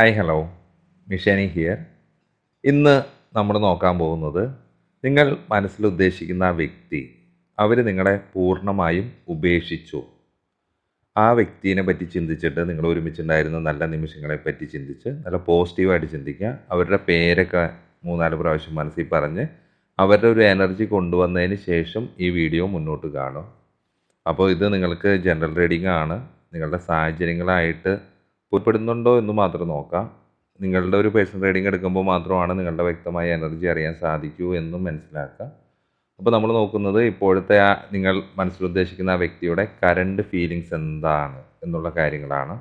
Hi hello മിഷാനി here ഇന്ന് നമ്മൾ നോക്കാൻ പോകുന്നത് നിങ്ങൾ മനസ്സിൽ ഉദ്ദേശിക്കുന്ന വ്യക്തി അവർ നിങ്ങളെ പൂർണമായും ഉപേക്ഷിച്ചു. ആ വ്യക്തിയെ പറ്റി ചിന്തിച്ചിട്ട് നിങ്ങൾ ഒരുമിച്ചുണ്ടായിരുന്ന നല്ല നിമിഷങ്ങളെ പറ്റി ചിന്തിച്ച് നല്ല പോസിറ്റീവായിട്ട് ചിന്തിക്കുക. അവരുടെ പേരൊക്കെ മൂന്നാൽ പ്രാവശ്യം മനസ്സിൽ പറഞ്ഞ് അവരുടെ ഒരു എനർജി കൊണ്ടുവന്നതിന് ശേഷം ഈ വീഡിയോ മുന്നോട്ട് കാണും അപ്പോൾ ഇത് നിങ്ങൾക്ക് ജനറൽ റീഡിംഗ് ആണ്. നിങ്ങളുടെ സാഹചര്യങ്ങളായിട്ട് ഉൾപ്പെടുന്നുണ്ടോ എന്ന് മാത്രം നോക്കാം. നിങ്ങളുടെ ഒരു പേഴ്സണൽ റീഡിംഗ് എടുക്കുമ്പോൾ മാത്രമാണ് നിങ്ങളുടെ വ്യക്തമായ എനർജി അറിയാൻ സാധിക്കൂ എന്നും മനസ്സിലാക്കുക. അപ്പോൾ നമ്മൾ നോക്കുന്നത് ഇപ്പോഴത്തെ ആ നിങ്ങൾ മനസ്സിൽ ഉദ്ദേശിക്കുന്ന ആ വ്യക്തിയുടെ കറണ്ട് ഫീലിങ്സ് എന്താണ് എന്നുള്ള കാര്യങ്ങളാണ്.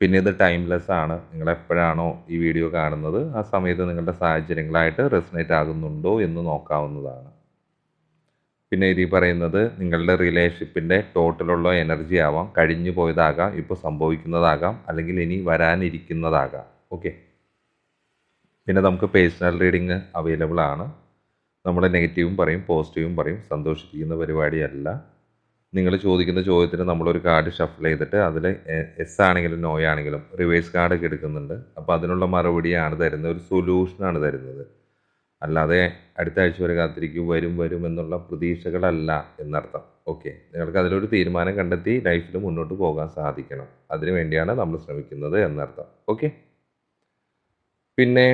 പിന്നെ ഇത് ടൈംലെസ് ആണ്. നിങ്ങൾ എപ്പോഴാണോ ഈ വീഡിയോ കാണുന്നത് ആ സമയത്ത് നിങ്ങളുടെ സാഹചര്യങ്ങളായിട്ട് റെസിനേറ്റ് ആകുന്നുണ്ടോ എന്ന് നോക്കാവുന്നതാണ്. പിന്നെ ഇതിൽ പറയുന്നത് നിങ്ങളുടെ റിലേഷൻഷിപ്പിന്റെ ടോട്ടലുള്ള എനർജി ആവാം കഴിഞ്ഞു പോയതാകാം ഇപ്പോൾ സംഭവിക്കുന്നതാകാം അല്ലെങ്കിൽ ഇനി വരാനിരിക്കുന്നതാകാം. ഓക്കെ പിന്നെ നമുക്ക് പേഴ്സണൽ റീഡിങ് അവൈലബിൾ ആണ്. നമ്മൾ നെഗറ്റീവും പറയും പോസിറ്റീവും പറയും സന്തോഷിപ്പിക്കുന്ന പരിപാടിയല്ല. നിങ്ങൾ ചോദിക്കുന്ന ചോദ്യത്തിന് നമ്മളൊരു കാർഡ് ഷഫിൾ ചെയ്തിട്ട് അതിൽ എസ് ആണെങ്കിലും നോ ആണെങ്കിലും റിവേഴ്സ് കാർഡൊക്കെ എടുക്കുന്നുണ്ട്. അപ്പോൾ അതിനുള്ള മറുപടിയാണ് തരുന്നത് ഒരു സൊല്യൂഷനാണ് തരുന്നത്. അല്ലാതെ അടുത്ത ആഴ്ച വരെ കാത്തിരിക്കും വരും വരും എന്നുള്ള പ്രതീക്ഷകളല്ല എന്നർത്ഥം. ഓക്കെ നിങ്ങൾക്ക് അതിലൊരു തീരുമാനം കണ്ടെത്തി ലൈഫിൽ മുന്നോട്ട് പോകാൻ സാധിക്കണം. അതിനു വേണ്ടിയാണ് നമ്മൾ ശ്രമിക്കുന്നത് എന്നർത്ഥം. ഓക്കെ പിന്നെ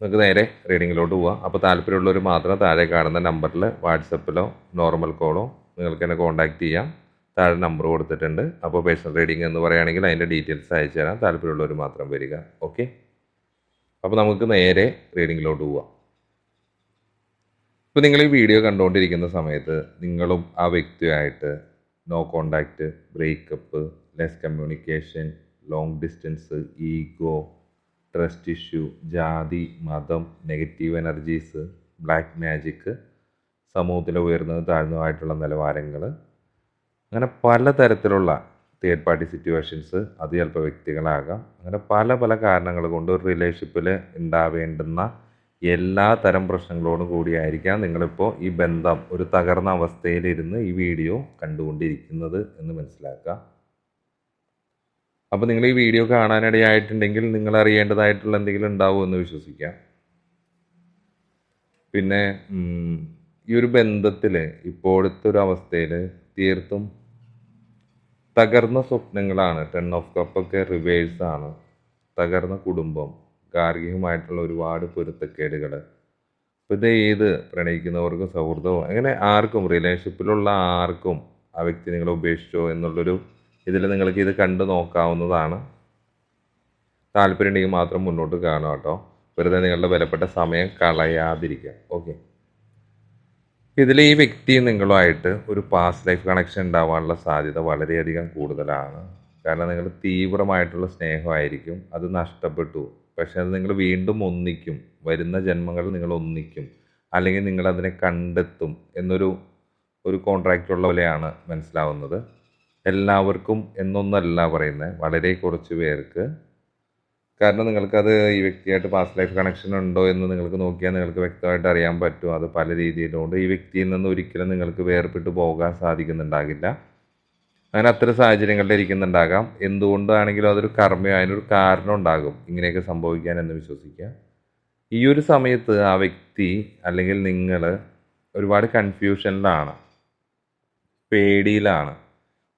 നമുക്ക് നേരെ റീഡിങ്ങിലോട്ട് പോവാം. അപ്പോൾ താല്പര്യമുള്ളവർ മാത്രം താഴെ കാണുന്ന നമ്പറിൽ വാട്സപ്പിലോ നോർമൽ കോളോ നിങ്ങൾക്ക് എന്നെ കോൺടാക്റ്റ് ചെയ്യാം. താഴെ നമ്പർ കൊടുത്തിട്ടുണ്ട്. അപ്പോൾ പേഴ്സണൽ റീഡിംഗ് എന്ന് പറയുകയാണെങ്കിൽ അതിന്റെ ഡീറ്റെയിൽസ് അയച്ചു തരാം താല്പര്യമുള്ളവർ മാത്രം വരിക. ഓക്കെ അപ്പോൾ നമുക്ക് നേരെ റീഡിങ്ങിലോട്ട് പോവാം. ഇപ്പോൾ നിങ്ങൾ ഈ വീഡിയോ കണ്ടുകൊണ്ടിരിക്കുന്ന സമയത്ത് നിങ്ങളും ആ വ്യക്തിയുമായിട്ട് no contact breakup less communication long distance ego trust issue ജാതി മതം നെഗറ്റീവ് എനർജീസ് ബ്ലാക്ക് മാജിക്ക് സമൂഹത്തിൽ ഉയർന്നതും താഴ്ന്നതുമായിട്ടുള്ള നിലവാരങ്ങൾ അങ്ങനെ പലതരത്തിലുള്ള തേർഡ് പാർട്ടി സിറ്റുവേഷൻസ് അത് ചിലപ്പോൾ വ്യക്തികളാകാം. അങ്ങനെ പല പല കാരണങ്ങൾ കൊണ്ട് ഒരു റിലേഷൻഷിപ്പിൽ ഉണ്ടാവേണ്ടുന്ന എല്ലാ തരം പ്രശ്നങ്ങളോടും കൂടിയായിരിക്കാം നിങ്ങളിപ്പോൾ ഈ ബന്ധം ഒരു തകർന്ന അവസ്ഥയിലിരുന്ന് ഈ വീഡിയോ കണ്ടുകൊണ്ടിരിക്കുന്നത് എന്ന് മനസ്സിലാക്കുക. അപ്പോൾ നിങ്ങൾ ഈ വീഡിയോ കാണാനിടയായിട്ടുണ്ടെങ്കിൽ നിങ്ങൾ അറിയേണ്ടതായിട്ടുള്ള എന്തെങ്കിലും ഉണ്ടാവും എന്ന് വിശ്വസിക്കാം പിന്നെ ഈ ഒരു ബന്ധത്തിൽ ഇപ്പോഴത്തെ ഒരു അവസ്ഥയിൽ തീർത്തും തകർന്ന സ്വപ്നങ്ങളാണ്. ടെൻ ഓഫ് കപ്പൊക്കെ ആണ്. തകർന്ന കുടുംബം ഗാർഹികമായിട്ടുള്ള ഒരുപാട് പൊരുത്തക്കേടുകൾ അപ്പോൾ ഇത് ഏത് പ്രണയിക്കുന്നവർക്കും സൗഹൃദവും അങ്ങനെ ആർക്കും റിലേഷൻഷിപ്പിലുള്ള ആർക്കും ആ വ്യക്തി നിങ്ങളെ ഉപേക്ഷിച്ചോ എന്നുള്ളൊരു ഇതിൽ നിങ്ങൾക്ക് ഇത് കണ്ടു നോക്കാവുന്നതാണ്. താല്പര്യമുണ്ടെങ്കിൽ മാത്രം മുന്നോട്ട് കാണാം കേട്ടോ. വെറുതെ നിങ്ങളുടെ വിലപ്പെട്ട സമയം കളയാതിരിക്കുക. ഓക്കെ ഇതിൽ ഈ വ്യക്തി നിങ്ങളുമായിട്ട് ഒരു പാസ്റ്റ് ലൈഫ് കണക്ഷൻ ഉണ്ടാവാനുള്ള സാധ്യത വളരെയധികം കൂടുതലാണ്. കാരണം നിങ്ങൾ തീവ്രമായിട്ടുള്ള സ്നേഹമായിരിക്കും അത് നഷ്ടപ്പെട്ടു. പക്ഷെ അത് നിങ്ങൾ വീണ്ടും ഒന്നിക്കും വരുന്ന ജന്മങ്ങൾ നിങ്ങൾ ഒന്നിക്കും അല്ലെങ്കിൽ നിങ്ങൾ അതിനെ കണ്ടെത്തും എന്നൊരു ഒരു കോൺട്രാക്റ്റ് ഉള്ള പോലെയാണ് മനസ്സിലാവുന്നത്. എല്ലാവർക്കും എന്നൊന്നല്ല പറയുന്നത് വളരെ കുറച്ച് പേർക്ക് കാരണം നിങ്ങൾക്കത് ഈ വ്യക്തിയായിട്ട് പാസ്റ്റ് ലൈഫ് കണക്ഷൻ ഉണ്ടോ എന്ന് നിങ്ങൾക്ക് നോക്കിയാൽ നിങ്ങൾക്ക് വ്യക്തമായിട്ട് അറിയാൻ പറ്റും. അത് പല രീതിയിലുണ്ട്. ഈ വ്യക്തിയിൽ നിന്ന് ഒരിക്കലും നിങ്ങൾക്ക് വേർപെട്ട് പോകാൻ സാധിക്കുന്നുണ്ടാകില്ല. അങ്ങനെ അത്തരം സാഹചര്യങ്ങളിൽ ഇരിക്കുന്നുണ്ടാകാം. എന്തുകൊണ്ടാണെങ്കിലും അതൊരു കർമ്മയോ അതിനൊരു കാരണം ഉണ്ടാകും. ഇങ്ങനെയൊക്കെ സംഭവിക്കാൻ എന്ന് വിശ്വസിക്കുക. ഈ ഒരു സമയത്ത് ആ വ്യക്തി അല്ലെങ്കിൽ നിങ്ങൾ ഒരുപാട് കൺഫ്യൂഷനിലാണ് പേടിയിലാണ്.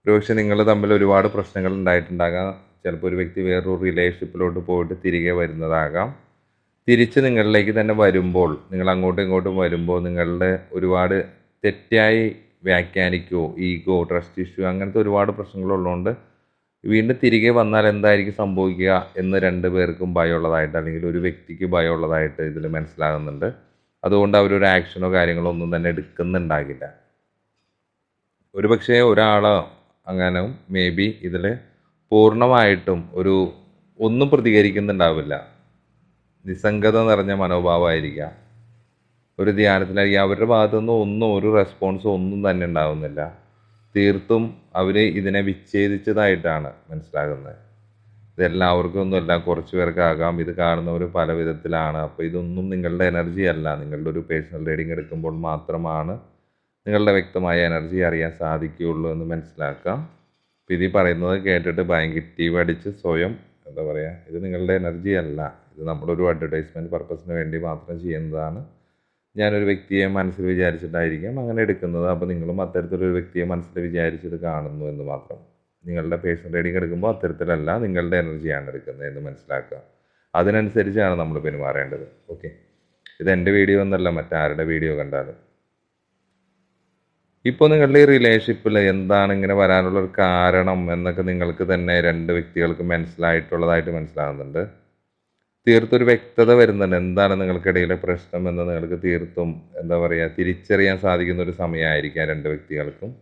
ഒരുപക്ഷെ നിങ്ങൾ തമ്മിൽ ഒരുപാട് പ്രശ്നങ്ങൾ ഉണ്ടായിട്ടുണ്ടാകാം. ചിലപ്പോൾ ഒരു വ്യക്തി വേറൊരു റിലേഷൻഷിപ്പിലോട്ട് പോയിട്ട് തിരികെ വരുന്നതാകാം. തിരിച്ച് നിങ്ങളിലേക്ക് തന്നെ വരുമ്പോൾ നിങ്ങൾ അങ്ങോട്ടും ഇങ്ങോട്ടും വരുമ്പോൾ നിങ്ങളുടെ ഒരുപാട് തെറ്റായി വ്യാഖ്യാനിക്കുകയോ ഈഗോ ട്രസ്റ്റ് ഇഷ്യൂ അങ്ങനത്തെ ഒരുപാട് പ്രശ്നങ്ങളുള്ളതുകൊണ്ട് വീണ്ടും തിരികെ വന്നാൽ എന്തായിരിക്കും സംഭവിക്കുക എന്ന് രണ്ട് പേർക്കും ഭയമുള്ളതായിട്ട് അല്ലെങ്കിൽ ഒരു വ്യക്തിക്ക് ഭയമുള്ളതായിട്ട് ഇതിൽ മനസ്സിലാകുന്നുണ്ട്. അതുകൊണ്ട് അവരൊരു ആക്ഷനോ കാര്യങ്ങളോ ഒന്നും തന്നെ എടുക്കുന്നുണ്ടാകില്ല. ഒരു പക്ഷേ ഒരാൾ അങ്ങനെ മേ ബി ഇതിൽ പൂർണമായിട്ടും ഒരു ഒന്നും പ്രതികരിക്കുന്നുണ്ടാവില്ല. നിസ്സംഗത നിറഞ്ഞ മനോഭാവമായിരിക്കാം. ഒരു ധ്യാനത്തിലായിരിക്കും. അവരുടെ ഭാഗത്തുനിന്ന് ഒന്നും ഒരു റെസ്പോൺസും ഒന്നും തന്നെ ഉണ്ടാവുന്നില്ല. തീർത്തും അവർ ഇതിനെ വിച്ഛേദിച്ചതായിട്ടാണ് മനസ്സിലാകുന്നത്. ഇതെല്ലാവർക്കും ഒന്നുമല്ല കുറച്ച് പേർക്കാകാം. ഇത് കാണുന്നവർ പല വിധത്തിലാണ്. അപ്പോൾ ഇതൊന്നും നിങ്ങളുടെ എനർജി അല്ല. നിങ്ങളുടെ ഒരു പേഴ്സണൽ റീഡിംഗ് എടുക്കുമ്പോൾ മാത്രമാണ് നിങ്ങളുടെ വ്യക്തമായ എനർജി അറിയാൻ സാധിക്കുകയുള്ളൂ എന്ന് മനസ്സിലാക്കാം. അപ്പോൾ ഇതിൽ പറയുന്നത് കേട്ടിട്ട് ഭയങ്കര അടിച്ച് സ്വയം എന്താ പറയുക ഇത് നിങ്ങളുടെ എനർജി അല്ല. ഇത് നമ്മുടെ ഒരു അഡ്വർടൈസ്മെന്റ് പർപ്പസിന് വേണ്ടി മാത്രം ചെയ്യുന്നതാണ്. ഞാനൊരു വ്യക്തിയെ മനസ്സിൽ വിചാരിച്ചിട്ടായിരിക്കാം അങ്ങനെ എടുക്കുന്നത്. അപ്പോൾ നിങ്ങളും അത്തരത്തിലൊരു വ്യക്തിയെ മനസ്സിൽ വിചാരിച്ചിട്ട് കാണുന്നു എന്ന് മാത്രം. നിങ്ങളുടെ പേഴ്സൺ റീഡിങ് എടുക്കുമ്പോൾ അത്തരത്തിലല്ല നിങ്ങളുടെ എനർജിയാണ് എടുക്കുന്നത് എന്ന് മനസ്സിലാക്കുക. അതിനനുസരിച്ചാണ് നമ്മൾ പെരുമാറേണ്ടത്. ഓക്കെ? ഇത് എന്റെ വീഡിയോ എന്നല്ല മറ്റാരുടെ വീഡിയോ കണ്ടാലും. ഇപ്പോൾ നിങ്ങളുടെ ഈ റിലേഷൻഷിപ്പിൽ എന്താണ് ഇങ്ങനെ വരാനുള്ള ഒരു കാരണം എന്നൊക്കെ നിങ്ങൾക്ക് തന്നെ രണ്ട് വ്യക്തികൾക്ക് മനസ്സിലായിട്ടുള്ളതായിട്ട് മനസ്സിലാകുന്നുണ്ട് തീർത്തൊരു വ്യക്തത വരുന്നുണ്ട്. എന്താണ് നിങ്ങൾക്കിടയിലെ പ്രശ്നം എന്ന് നിങ്ങൾക്ക് തീർത്തും എന്താ പറയുക തിരിച്ചറിയാൻ സാധിക്കുന്ന ഒരു സമയമായിരിക്കാം രണ്ട് വ്യക്തികൾക്കും.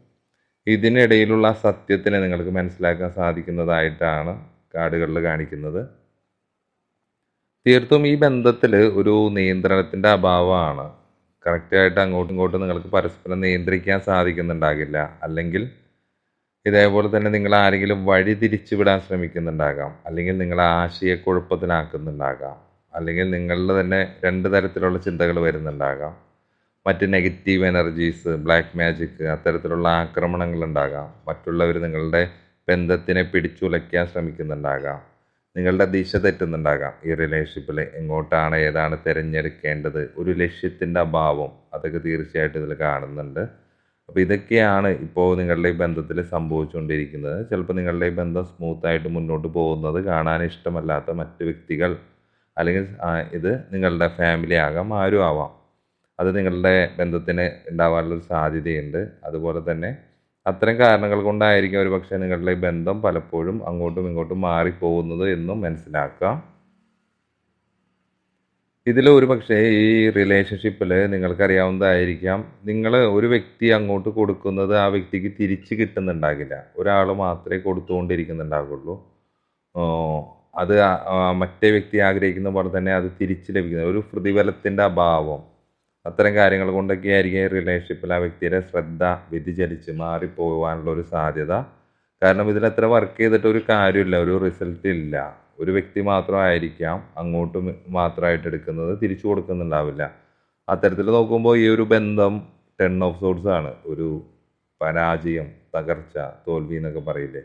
ഇതിനിടയിലുള്ള സത്യത്തിനെ നിങ്ങൾക്ക് മനസ്സിലാക്കാൻ സാധിക്കുന്നതായിട്ടാണ് കാർഡുകളിൽ കാണിക്കുന്നത്. തീർത്തും ഈ ബന്ധത്തിൽ ഒരു നിയന്ത്രണത്തിന്റെ അഭാവമാണ്. കറക്റ്റായിട്ട് അങ്ങോട്ടും ഇങ്ങോട്ടും നിങ്ങൾക്ക് പരസ്പരം നിയന്ത്രിക്കാൻ സാധിക്കുന്നുണ്ടാകില്ല. അല്ലെങ്കിൽ ഇതേപോലെ തന്നെ നിങ്ങൾ ആരെങ്കിലും വഴി തിരിച്ചു വിടാൻ ശ്രമിക്കുന്നുണ്ടാകാം. അല്ലെങ്കിൽ നിങ്ങളെ ആശയക്കുഴപ്പത്തിലാക്കുന്നുണ്ടാകാം. അല്ലെങ്കിൽ നിങ്ങളുടെ തന്നെ രണ്ട് തരത്തിലുള്ള ചിന്തകൾ വരുന്നുണ്ടാകാം. മറ്റ് നെഗറ്റീവ് എനർജീസ് ബ്ലാക്ക് മാജിക് അത്തരത്തിലുള്ള ആക്രമണങ്ങൾ ഉണ്ടാകാം മറ്റുള്ളവർ നിങ്ങളുടെ ബന്ധത്തിനെ പിടിച്ചുലയ്ക്കാൻ ശ്രമിക്കുന്നുണ്ടാകാം. നിങ്ങളുടെ ദിശ തെറ്റുന്നുണ്ടാകാം. ഈ റിലേഷൻഷിപ്പിൽ എങ്ങോട്ടാണ് ഏതാണ് തിരഞ്ഞെടുക്കേണ്ടത് ഒരു ലക്ഷ്യത്തിന്റെ അഭാവം അതൊക്കെ തീർച്ചയായിട്ടും ഇതിൽ കാണുന്നുണ്ട്. അപ്പോൾ ഇതൊക്കെയാണ് ഇപ്പോൾ നിങ്ങളുടെ ഈ ബന്ധത്തിൽ സംഭവിച്ചുകൊണ്ടിരിക്കുന്നത്. ചിലപ്പോൾ നിങ്ങളുടെ ഈ ബന്ധം സ്മൂത്തായിട്ട് മുന്നോട്ട് പോകുന്നത് കാണാൻ ഇഷ്ടമല്ലാത്ത മറ്റ് വ്യക്തികൾ അല്ലെങ്കിൽ ഇത് നിങ്ങളുടെ ഫാമിലി ആകാം ആരും ആവാം. അത് നിങ്ങളുടെ ബന്ധത്തിന് ഉണ്ടാവാനുള്ളൊരു സാധ്യതയുണ്ട്. അതുപോലെ തന്നെ അത്തരം കാരണങ്ങൾ കൊണ്ടായിരിക്കും ഒരു പക്ഷേ നിങ്ങളുടെ ബന്ധം പലപ്പോഴും അങ്ങോട്ടും ഇങ്ങോട്ടും മാറിപ്പോകുന്നത് എന്നും മനസ്സിലാക്കാം. ഇതിൽ ഒരു പക്ഷേ ഈ റിലേഷൻഷിപ്പിൽ നിങ്ങൾക്കറിയാവുന്നതായിരിക്കാം. നിങ്ങൾ ഒരു വ്യക്തി അങ്ങോട്ട് കൊടുക്കുന്നത് ആ വ്യക്തിക്ക് തിരിച്ച് കിട്ടുന്നുണ്ടാകില്ല. ഒരാൾ മാത്രമേ കൊടുത്തുകൊണ്ടിരിക്കുന്നുണ്ടാകുള്ളൂ. അത് മറ്റേ വ്യക്തി ആഗ്രഹിക്കുന്ന പോലെ തന്നെ അത് തിരിച്ച് ലഭിക്കുന്നത് ഒരു പ്രതിഫലത്തിന്റെ അഭാവം. അത്തരം കാര്യങ്ങൾ കൊണ്ടൊക്കെ ആയിരിക്കും റിലേഷൻഷിപ്പിൽ ആ വ്യക്തിയുടെ ശ്രദ്ധ വ്യതിചലിച്ച് മാറിപ്പോകാനുള്ള ഒരു സാധ്യത. കാരണം ഇതിൽ അത്ര വർക്ക് ചെയ്തിട്ട് ഒരു കാര്യമില്ല ഒരു റിസൾട്ട് ഇല്ല. ഒരു വ്യക്തി മാത്രമായിരിക്കാം അങ്ങോട്ട് മാത്രമായിട്ട് എടുക്കുന്നത് തിരിച്ചു കൊടുക്കുന്നുണ്ടാവില്ല. അത്തരത്തിൽ നോക്കുമ്പോൾ ഈ ഒരു ബന്ധം ടെൻ ഓഫ് സോഡ്സ് ആണ്. ഒരു പരാജയം തകർച്ച തോൽവി എന്നൊക്കെ പറയില്ലേ?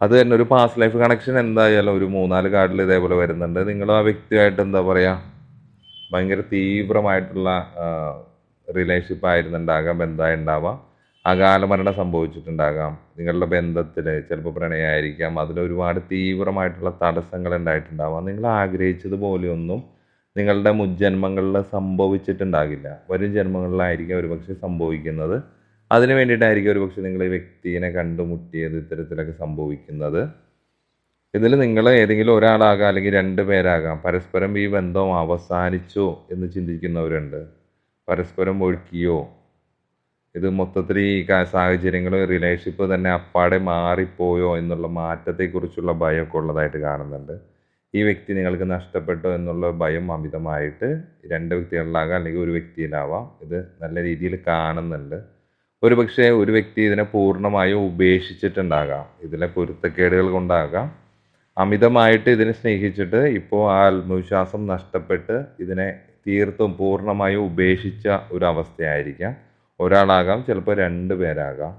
അത് തന്നെ ഒരു പാസ്റ്റ് ലൈഫ് കണക്ഷൻ എന്തായാലും ഒരു മൂന്നാൽ കാർഡിൽ ഇതേപോലെ വരുന്നുണ്ട്. നിങ്ങൾ ആ വ്യക്തിയായിട്ട് എന്താ പറയുക ഭയങ്കര തീവ്രമായിട്ടുള്ള റിലേഷൻഷിപ്പ് ആയിരുന്നുണ്ടാകാം ബന്ധമായി ഉണ്ടാവാം അകാല മരണം സംഭവിച്ചിട്ടുണ്ടാകാം. നിങ്ങളുടെ ബന്ധത്തിൽ ചിലപ്പോൾ പ്രണയമായിരിക്കാം. അതിൽ ഒരുപാട് തീവ്രമായിട്ടുള്ള തടസ്സങ്ങൾ ഉണ്ടായിട്ടുണ്ടാവാം. നിങ്ങൾ ആഗ്രഹിച്ചതുപോലെയൊന്നും നിങ്ങളുടെ മുജ്ജന്മങ്ങളിൽ സംഭവിച്ചിട്ടുണ്ടാകില്ല. വരും ജന്മങ്ങളിലായിരിക്കും ഒരുപക്ഷെ സംഭവിക്കുന്നത്. അതിന് വേണ്ടിയിട്ടായിരിക്കും ഒരുപക്ഷെ നിങ്ങൾ ഈ വ്യക്തിയെ കണ്ടുമുട്ടിയത് ഇത്തരത്തിലൊക്കെ സംഭവിക്കുന്നത്. ഇതിൽ നിങ്ങൾ ഏതെങ്കിലും ഒരാളാകാം അല്ലെങ്കിൽ രണ്ട് പേരാകാം. പരസ്പരം ഈ ബന്ധം അവസാനിച്ചോ എന്ന് ചിന്തിക്കുന്നവരുണ്ട്. പരസ്പരം ഒഴുക്കിയോ. ഇത് മൊത്തത്തിൽ ഈ സാഹചര്യങ്ങൾ റിലേഷൻഷിപ്പ് തന്നെ അപ്പാടെ മാറിപ്പോയോ എന്നുള്ള മാറ്റത്തെക്കുറിച്ചുള്ള ഭയമൊക്കെ ഉള്ളതായിട്ട് കാണുന്നുണ്ട്. ഈ വ്യക്തി നിങ്ങൾക്ക് നഷ്ടപ്പെട്ടോ എന്നുള്ള ഭയം അമിതമായിട്ട് രണ്ട് വ്യക്തികളിലാകാം അല്ലെങ്കിൽ ഒരു വ്യക്തിയിലാവാം. ഇത് നല്ല രീതിയിൽ കാണുന്നുണ്ട്. ഒരു പക്ഷേ ഒരു വ്യക്തി ഇതിനെ പൂർണമായും ഉപേക്ഷിച്ചിട്ടുണ്ടാകാം. ഇതിലെ പൊരുത്തക്കേടുകൾ കൊണ്ടാകാം. അമിതമായിട്ട് ഇതിനെ സ്നേഹിച്ചിട്ട് ഇപ്പോൾ ആ ആത്മവിശ്വാസം നഷ്ടപ്പെട്ട് ഇതിനെ തീർത്തും പൂർണമായും ഉപേക്ഷിച്ച ഒരവസ്ഥയായിരിക്കാം. ഒരാളാകാം ചിലപ്പോൾ രണ്ട് പേരാകാം.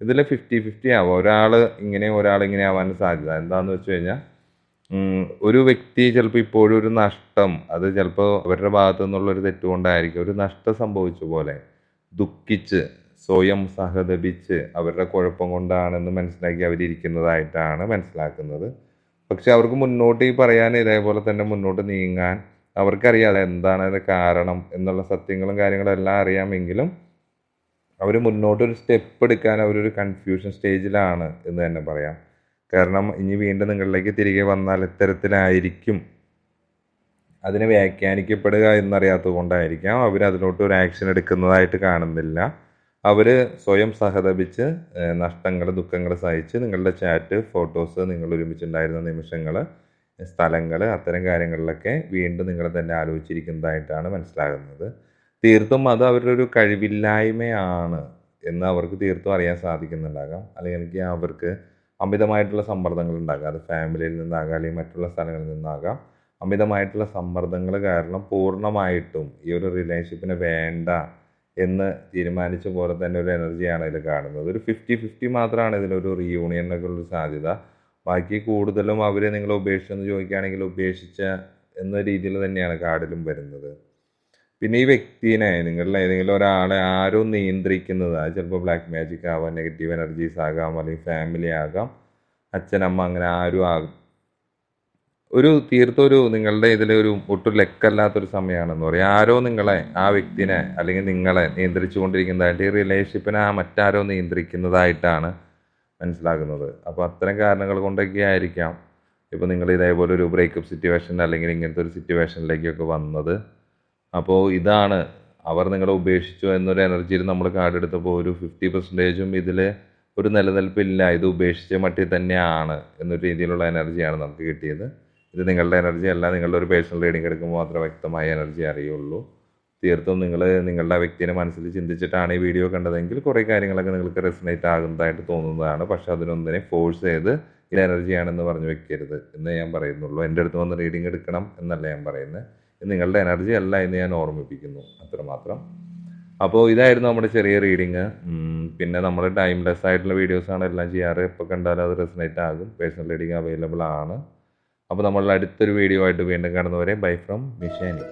ഇതിൽ ഫിഫ്റ്റി ഫിഫ്റ്റി ആവാം. ഒരാൾ ഇങ്ങനെ ഒരാൾ ഇങ്ങനെ ആവാൻ സാധ്യത. എന്താണെന്ന് വെച്ച് കഴിഞ്ഞാൽ ഒരു വ്യക്തി ചിലപ്പോൾ ഇപ്പോഴും ഒരു നഷ്ടം അത് ചിലപ്പോൾ അവരുടെ ഭാഗത്തു നിന്നുള്ളൊരു തെറ്റുകൊണ്ടായിരിക്കും. ഒരു നഷ്ടം സംഭവിച്ച പോലെ ദുഃഖിച്ച് സ്വയം സഹതപിച്ച് അവരുടെ കുഴപ്പം കൊണ്ടാണെന്ന് മനസ്സിലാക്കി അവരിയ്ക്കുന്നതായിട്ടാണ് മനസ്സിലാക്കുന്നത്. പക്ഷെ അവർക്ക് മുന്നോട്ട് ഈ പറയാൻ ഇതേപോലെ തന്നെ മുന്നോട്ട് നീങ്ങാൻ അവർക്കറിയാം അത് എന്താണ് അതിന് കാരണം എന്നുള്ള സത്യങ്ങളും കാര്യങ്ങളും എല്ലാം അറിയാമെങ്കിലും അവർ മുന്നോട്ടൊരു സ്റ്റെപ്പ് എടുക്കാൻ അവരൊരു കൺഫ്യൂഷൻ സ്റ്റേജിലാണ് എന്ന് തന്നെ പറയാം. കാരണം ഇനി വീണ്ടും നിങ്ങളിലേക്ക് തിരികെ വന്നാൽ ഇത്തരത്തിലായിരിക്കും. അതിനെ വ്യാഖ്യാനിക്കപ്പെടുക എന്നറിയാത്തത് കൊണ്ടായിരിക്കാം അവരതിലോട്ട് ഒരു ആക്ഷൻ എടുക്കുന്നതായിട്ട് കാണുന്നില്ല. അവർ സ്വയം സഹതപിച്ച് നഷ്ടങ്ങൾ ദുഃഖങ്ങൾ സഹിച്ച് നിങ്ങളുടെ ചാറ്റ് ഫോട്ടോസ് നിങ്ങൾ ഒരുമിച്ചുണ്ടായിരുന്ന നിമിഷങ്ങൾ സ്ഥലങ്ങൾ അത്തരം കാര്യങ്ങളിലൊക്കെ വീണ്ടും നിങ്ങൾ തന്നെ ആലോചിച്ചിരിക്കുന്നതായിട്ടാണ് മനസ്സിലാകുന്നത്. തീർത്തും അത് അവരുടെ ഒരു കഴിവില്ലായ്മയാണ് എന്ന് അവർക്ക് തീർത്തും അറിയാൻ സാധിക്കുന്നുണ്ടാകാം. അല്ലെങ്കിൽ അവർക്ക് അമിതമായിട്ടുള്ള സമ്മർദ്ദങ്ങൾ ഉണ്ടാകാം. അത് ഫാമിലിയിൽ നിന്നാകാം അല്ലെങ്കിൽ മറ്റുള്ള സ്ഥലങ്ങളിൽ നിന്നാകാം. അമിതമായിട്ടുള്ള സമ്മർദ്ദങ്ങൾ കാരണം പൂർണമായിട്ടും ഈ ഒരു റിലേഷൻഷിപ്പിന് വേണ്ട എന്ന് തീരുമാനിച്ച പോലെ തന്നെ ഒരു എനർജിയാണ് ഇതിൽ കാണുന്നത്. ഒരു ഫിഫ്റ്റി ഫിഫ്റ്റി മാത്രമാണ് ഇതിലൊരു റീയൂണിയനൊക്കെ ഉള്ള സാധ്യത. ബാക്കി കൂടുതലും അവരെ നിങ്ങൾ ഉപേക്ഷിച്ചെന്ന് ചോദിക്കുകയാണെങ്കിൽ ഉപേക്ഷിച്ച എന്ന രീതിയിൽ തന്നെയാണ് കാർഡിലും വരുന്നത്. പിന്നെ ഈ വ്യക്തിനെ നിങ്ങളിൽ ഏതെങ്കിലും ഒരാളെ ആരോ നിയന്ത്രിക്കുന്നത് ചിലപ്പോൾ ബ്ലാക്ക് മാജിക് ആവാം നെഗറ്റീവ് എനർജീസ് ആകാം അല്ലെങ്കിൽ ഫാമിലി ആകാം അച്ഛനമ്മ അങ്ങനെ ആരും ആകും. ഒരു തീർത്തൊരു നിങ്ങളുടെ ഇതിൽ ഒരു ഒട്ടും ലെക്കല്ലാത്തൊരു സമയമാണെന്ന് പറയാം. ആരോ നിങ്ങളെ ആ വ്യക്തിനെ അല്ലെങ്കിൽ നിങ്ങളെ നിയന്ത്രിച്ചു കൊണ്ടിരിക്കുന്നതായിട്ട് ഈ റിലേഷൻഷിപ്പിനെ ആ മറ്റാരോ നിയന്ത്രിക്കുന്നതായിട്ടാണ് മനസ്സിലാകുന്നത്. അപ്പോൾ അത്തരം കാരണങ്ങൾ കൊണ്ടൊക്കെ ആയിരിക്കാം ഇപ്പോൾ നിങ്ങൾ ഇതേപോലെ ഒരു ബ്രേക്കപ്പ് സിറ്റുവേഷൻ അല്ലെങ്കിൽ ഇങ്ങനത്തെ ഒരു സിറ്റുവേഷനിലേക്കൊക്കെ വന്നത്. അപ്പോൾ ഇതാണ് അവർ നിങ്ങളെ ഉപേക്ഷിച്ചു എന്നൊരു എനർജിയിൽ നമ്മൾ കാർഡ് എടുത്തപ്പോൾ ഒരു ഫിഫ്റ്റി പെർസെന്റേജും ഇതിൽ ഒരു നിലനിൽപ്പില്ല. ഇത് ഉപേക്ഷിച്ച മട്ടിൽ തന്നെയാണ് എന്നൊരു രീതിയിലുള്ള എനർജിയാണ് നമുക്ക് കിട്ടിയത്. ഇത് നിങ്ങളുടെ എനർജി അല്ല നിങ്ങളുടെ ഒരു പേഴ്സണൽ റീഡിംഗ് എടുക്കുമ്പോൾ മാത്രമേ വ്യക്തമായ എനർജി അറിയുള്ളൂ. തീർത്തും നിങ്ങൾ നിങ്ങളുടെ വ്യക്തിനെ മനസ്സിൽ ചിന്തിച്ചിട്ടാണ് ഈ വീഡിയോ കണ്ടതെങ്കിൽ കുറേ കാര്യങ്ങളൊക്കെ നിങ്ങൾക്ക് റെസിനേറ്റ് ആകുന്നതായിട്ട് തോന്നുന്നതാണ്. പക്ഷേ അതിനൊന്നിനെ ഫോഴ്സ് ചെയ്ത് ഇത് എനർജിയാണെന്ന് പറഞ്ഞു വെക്കരുത് എന്ന് ഞാൻ പറയുന്നുള്ളൂ. എന്റെ അടുത്ത് വന്ന് റീഡിംഗ് എടുക്കണം എന്നല്ല ഞാൻ പറയുന്നത്. ഇത് നിങ്ങളുടെ എനർജി അല്ല എന്ന് ഞാൻ ഓർമ്മിപ്പിക്കുന്നു അത്രമാത്രം. അപ്പോൾ ഇതായിരുന്നു നമ്മുടെ ചെറിയ റീഡിങ് പിന്നെ നമ്മൾ ടൈംലെസ് ആയിട്ടുള്ള വീഡിയോസാണ് എല്ലാം ചെയ്യാറ്. എപ്പോൾ കണ്ടാലും അത് റെസിനേറ്റ് ആകും. പേഴ്സണൽ റീഡിങ് അവൈലബിൾ ആണ്. അപ്പോൾ നമ്മളുടെ അടുത്തൊരു വീഡിയോ ആയിട്ട് വീണ്ടും കാണുന്നവരെ ബൈ ഫ്രം മിഷാനി